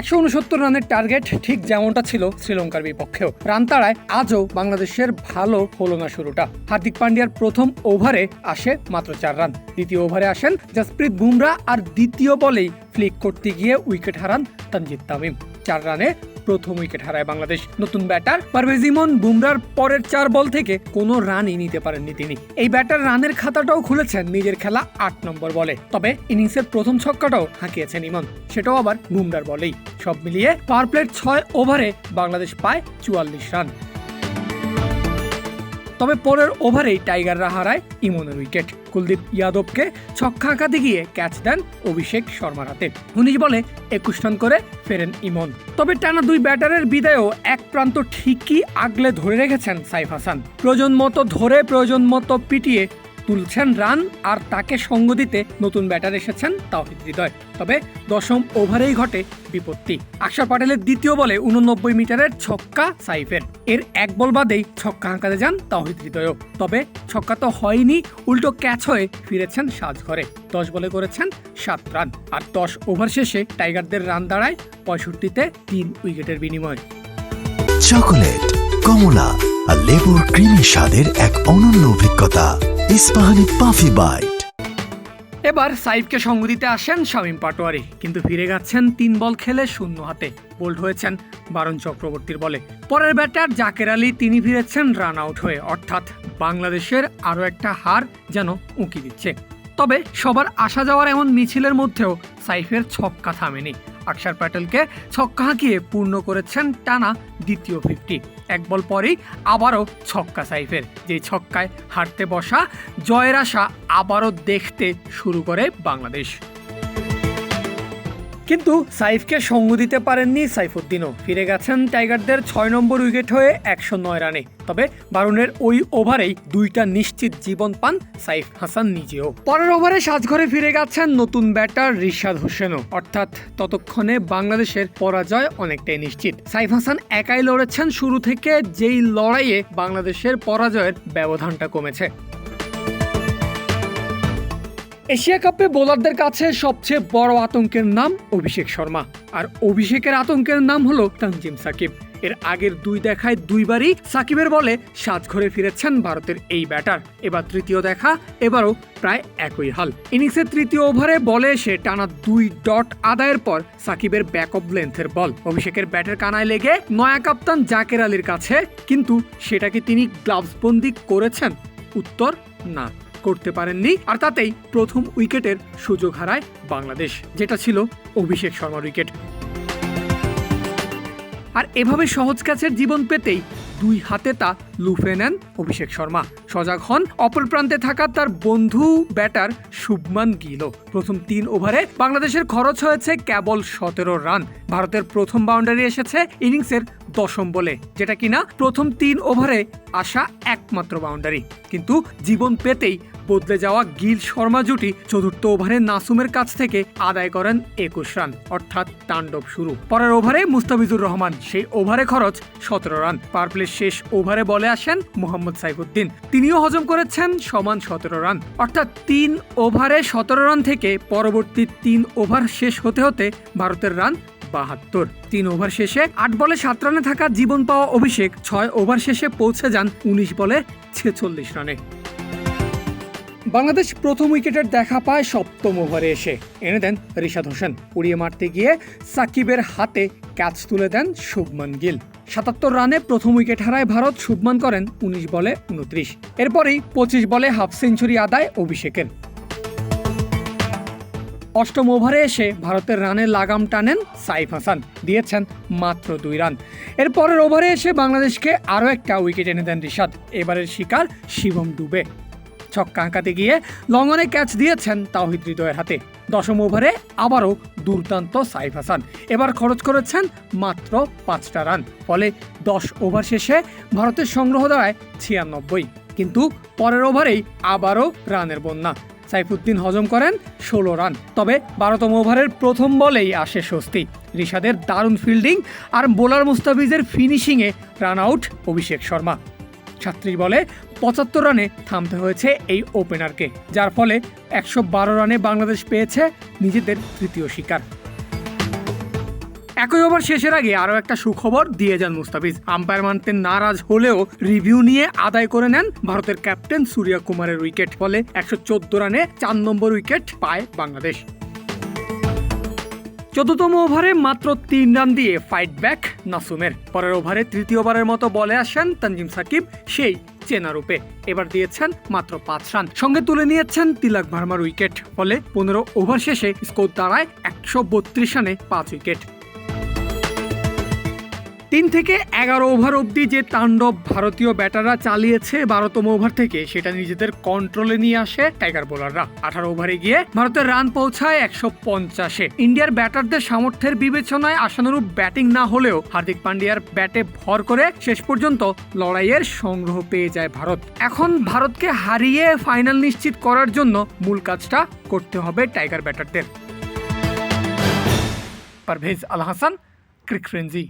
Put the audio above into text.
একশো উনসত্তর রানের টার্গেট ঠিক যেমনটা ছিল শ্রীলঙ্কার বিপক্ষেও। রান তাড়ায় আজও বাংলাদেশের ভালো হলো না শুরুটা। হার্দিক পান্ডিয়ার প্রথম ওভারে আসে মাত্র চার রান। দ্বিতীয় ওভারে আসেন জাসপ্রীত বুমরা আর দ্বিতীয় বলেই ফ্লিক করতে গিয়ে উইকেট হারান তানজিদ তামিম। চার রানে প্রথম উইকেট হারায় বাংলাদেশ। নতুন ব্যাটার পারভেজ ইমন বুমরার পরের চার বল থেকে কোনো রানই নিতে পারেননি তিনি। এই ব্যাটার রানের খাতাটাও খুলেছেন নিজের খেলা আট নম্বর বলে। তবে ইনিংসের প্রথম ছক্কাটাও হাঁকিয়েছেন ইমন। সেটাও আবার বুমরার বলেই। সব মিলিয়ে পার প্লেট ছয় ওভারে বাংলাদেশ পায় চুয়াল্লিশ রান। তবে পরের ওভারেই টাইগাররা হারায় ইমনের উইকেট। কুলদীপ ইয়াদবকে ছক্কা আঁকাতে গিয়ে ক্যাচ দেন অভিষেক শর্মার হাতে। উনিশ বলে একুশ রান করে ফেরেন ইমন। তবে টানা দুই ব্যাটারের বিদায়ও এক প্রান্ত ঠিকই আগলে ধরে রেখেছেন সাইফ হাসান। প্রয়োজন মতো ধরে, প্রয়োজন মতো পিটিয়ে তুলছেন রান আর তাকে সঙ্গ দিতে নতুন ব্যাটার এসেছেন তাওহিদ হৃদয়। তবে দশম ওভারেই ঘটে বিপত্তি। আকশার প্যাটেলের দ্বিতীয় বলে উননব্বই মিটারের ছক্কা সাইফের এর এক বল বাদেই ছক্কা হাঁকাতে যান তাওহিদ হৃদয়ও। তবে ছক্কা তো হয়নি, উল্টো ক্যাচ হয়ে ফিরেছেন সাজঘরে। দশ বলে করেছেন সাত রান। আর দশ ওভার শেষে টাইগারদের রান দাঁড়ায় পঁয়ষট্টিতে তিন উইকেটের বিনিময়। চকোলেট, কমলা আর লেবুর ক্রিমি স্বাদের এক অনন্য অভিজ্ঞতা। Ispahani puffy bite. এবার সাইফকে সঙ্গ দিতে আসেন শামীম পাটোয়ারি, কিন্তু ফিরে গেছেন তিন বল খেলে শূন্য হাতে। বোল্ড হয়েছেন বারণ চক্রবর্তীর বলে। পরের ব্যাটার জাকের আলী, তিনি ফিরেছেন রান আউট হয়ে। অর্থাৎ বাংলাদেশের আরও একটা হার যেন উঁকি দিচ্ছে। তবে সবার আসা যাওয়ার এমন মিছিলের মধ্যেও সাইফের ছক্কা থামেনি। আকসার প্যাটেলকে ছক্কা হাঁকিয়ে পূর্ণ করেছেন টানা দ্বিতীয় ফিফটি। এক বল পরেই আবারও ছক্কা সাইফের। যে ছক্কায় হাঁটতে বসা জয়ের আশা আবারও দেখতে শুরু করে বাংলাদেশ। কিন্তু সাইফকে সঙ্গ দিতে পারেননি সাইফুদ্দিনও। ফিরে গেছেন টাইগারদের ছয় নম্বর উইকেট হয়ে একশো নয় রানে। তবে বারুণের ওই ওভারেই দুইটা নিশ্চিত জীবন পান সাইফ হাসান নিজেও। পরের ওভারে সাজঘরে ফিরে গেছেন নতুন ব্যাটার রিশাদ হোসেনও। অর্থাৎ ততক্ষণে বাংলাদেশের পরাজয় অনেকটাই নিশ্চিত। সাইফ হাসান একাই লড়েছেন শুরু থেকে, যেই লড়াইয়ে বাংলাদেশের পরাজয়ের ব্যবধানটা কমেছে। এশিয়া কাপে বোলারদের কাছে সবচেয়ে বড় আতঙ্কের নাম অভিষেক শর্মা। আর অভিষেকের আতঙ্কের নাম হলো তানজিম সাকিব। এর আগের দুই দেখায় দুইবারই সাকিবের বলে সাজঘরে ফিরেছেন ভারতের এই ব্যাটার। এবার তৃতীয় দেখা, এবারও প্রায় একই হাল। ইনিংসের তৃতীয় ওভারে বলে এসে টানা দুই ডট আদায়ের পর সাকিবের ব্যাক অফ লেন্থের বল অভিষেকের ব্যাটের কানায় লেগে নয়া কাপ্তান জাকের আলীর কাছে, কিন্তু সেটা কি তিনি গ্লাভস বন্দি করেছেন? উত্তর না। করতে পারেননি, আর তাতেই প্রথম উইকেটের সুযোগ হারায় বাংলাদেশ, যেটা ছিল অভিষেক শর্মার উইকেট। আর এভাবে সহজ ক্যাচের জীবন পেতেই দুই হাতে তা লুফে নেন অভিষেক শর্মা। সজাগ হন, অপর প্রান্তে থাকা তার বন্ধু ব্যাটার শুভমান গিলও। প্রথম তিন ওভারে বাংলাদেশের খরচ হয়েছে কেবল সতেরো রান। ভারতের প্রথম বাউন্ডারি এসেছে ইনিংসের দশম বলে, যেটা কিনা প্রথম তিন ওভারে আসা একমাত্র বাউন্ডারি। কিন্তু জীবন পেতেই বদলে যাওয়া গিল শর্মা জুটি চতুর্থ ওভারে নাসুমের কাছ থেকে আদায় করেন একুশ রান, অর্থাৎ তাণ্ডব শুরু। পরের ওভারে মুস্তাফিজুর রহমান, সেই ওভারে খরচ সতেরো রান। পার প্লে শেষ ওভারে বলে আসেন মোহাম্মদ সাইফুদ্দিন। তিনিও হজম করেছেন সমান সতেরো রান। অর্থাৎ তিন ওভারে সতেরো রান থেকে পরবর্তী তিন ওভার শেষ হতে হতে ভারতের রান বাহাত্তর। তিন ওভার শেষে আট বলে সাত রানে থাকা জীবন পাওয়া অভিষেক ছয় ওভার শেষে পৌঁছে যান উনিশ বলে ছেচল্লিশ রানে। বাংলাদেশ প্রথম উইকেটের দেখা পায় সপ্তম ওভারে এসে। এনে দেন রিশাদ হোসেন। উড়িয়ে মারতে গিয়ে সাকিবের হাতে ক্যাচ তুলে দেন শুভমান গিল। সাতাত্তর রানে প্রথম উইকেট হারায় ভারত, শুভমান করেন উনিশ বলে উনত্রিশ। এরপরেই পঁচিশ বলে হাফ সেঞ্চুরি আদায় অভিষেকের। অষ্টম ওভারে এসে ভারতের রানে লাগাম টানেন সাইফ হাসান, দিয়েছেন মাত্র দুই রান। এর পরের ওভারে এসে বাংলাদেশকে আরও একটা উইকেট এনে দেন রিশাদ। এবারের শিকার শিবম ডুবে ছক্কা আঁকাতে গিয়ে লঙ্গনে ক্যাচ দিয়েছেন তাওহিদ হৃদয়ের হাতে। দশম ওভারে আবারও দুর্দান্ত সাইফ হাসান। এবার খরচ করেছেন মাত্র পাঁচটা রান। ফলে দশ ওভার শেষে ভারতের সংগ্রহ দাঁড়ায় ছিয়ানব্বই। কিন্তু পরের ওভারেই আবারও রানের বন্যা। সাইফুদ্দিন হজম করেন ষোলো রান। তবে বারোতম ওভারের প্রথম বলেই আসে স্বস্তি। রিশাদের দারুণ ফিল্ডিং আর বোলার মুস্তাফিজের ফিনিশিংয়ে রান আউট অভিষেক শর্মা। ছাত্রী বলে পঁচাত্তর রানে থামতে হয়েছে এই ওপেনারকে, যার ফলে একশো বারো রানে বাংলাদেশ পেয়েছে নিজেদের তৃতীয় শিকার। একই ওভার শেষের আগে আরও একটা সুখবর দিয়ে যান মুস্তাফিজ। আম্পায়ার মানতে নারাজ হলেও রিভিউ নিয়ে আদায় করে নেন ভারতের ক্যাপ্টেন সূর্যা কুমারের উইকেট। ফলে একশো চোদ্দ রানে চার নম্বর উইকেট পায় বাংলাদেশ। চতুর্থম ওভারে মাত্র তিন রান দিয়ে ফাইট ব্যাক নাসুমের। পরের ওভারে তৃতীয়বারের মতো বলে আসেন তানজিম সাকিব, সেই চেনা রূপে এবার দিয়েছেন মাত্র পাঁচ রান। সঙ্গে তুলে নিয়েছেন তিলক ভার্মার উইকেট। ফলে পনেরো ওভার শেষে স্কোর দাঁড়ায় একশো বত্রিশ রানে পাঁচ উইকেট। তিন থেকে এগারো ওভার অবধি যে তাণ্ডব ভারতীয় ব্যাটাররা চালিয়েছে বারোতম ওভার থেকে, সেটা নিজেদের কন্ট্রোলে নিয়ে আসে টাইগার বোলাররা আঠারো ওভারে গিয়ে ভারতের রান পৌঁছায় একশো পঞ্চাশে। ইন্ডিয়ার ব্যাটারদের সামর্থ্যের বিবেচনায় আশানুরূপ ব্যাটিং না হলেও হার্দিক পান্ডিয়ার ব্যাটে ভর করে শেষ পর্যন্ত লড়াইয়ের সংগ্রহ পেয়ে যায় ভারত। এখন ভারতকে হারিয়ে ফাইনাল নিশ্চিত করার জন্য মূল কাজটা করতে হবে টাইগার ব্যাটারদের পারভেজ আল হাসান, ক্রিক ফ্রেঞ্জি